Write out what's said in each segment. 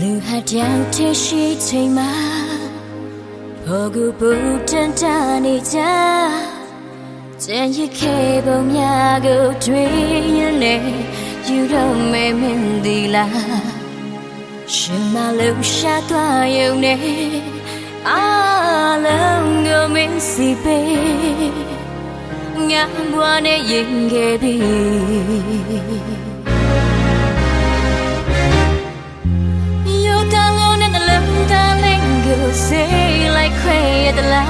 တယောက်တည်းရှိချိန်မှာဘောကူပူတန်တနေကြကြံရခဲ့ပုံများကိုတွေ့ရင်လေယူတော့မဲမင်းဒီလားရှင်မလို့ရှာသွားရုံနဲ့အားလုံးကိုမင်းစီပေးငါဘွားနဲ့ရင်ခဲ့ပြီ crazy the la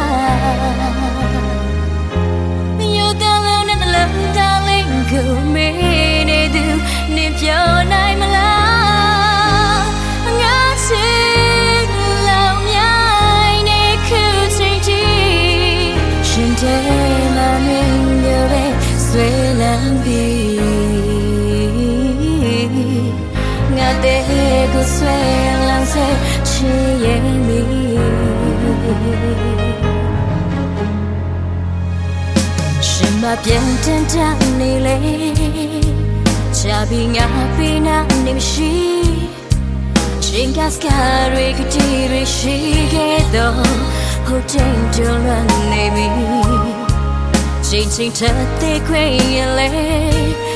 You got alone in the love darling go me ne do ne pyo nai ma la nga chi lao nyai ne khu ching chi shin de ma min yo be swe lan bi ငါတဲ့ကိုဆွဲလန်းစေချင်ရဲ့မီ ရှင်မပြန်တင်တတ်နေလေချာပြီးငါပြီးနာနေမရှိရှင်ကစကားတွေကတိရရှိခဲ့တော့ဟိုချိန်တွန်းရနေပြီချိန်ချိန်ထက်သေးခွေရလေနှလုံး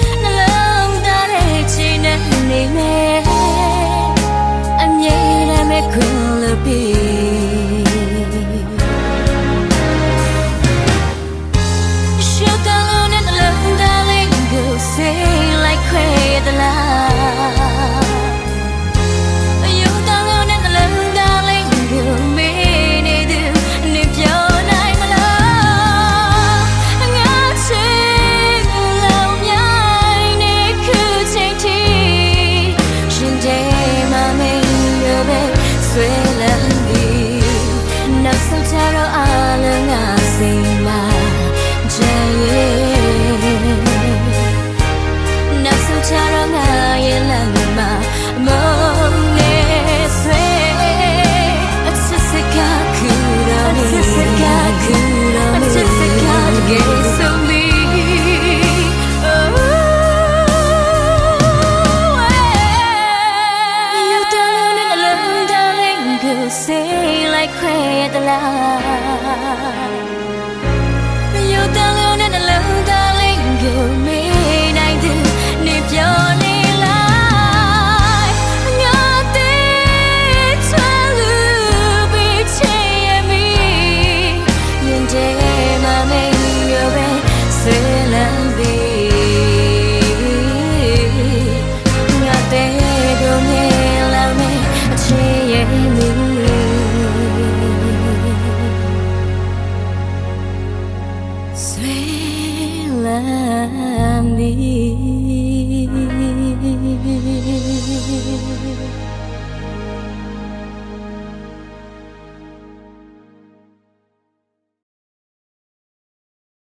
quit love darling go say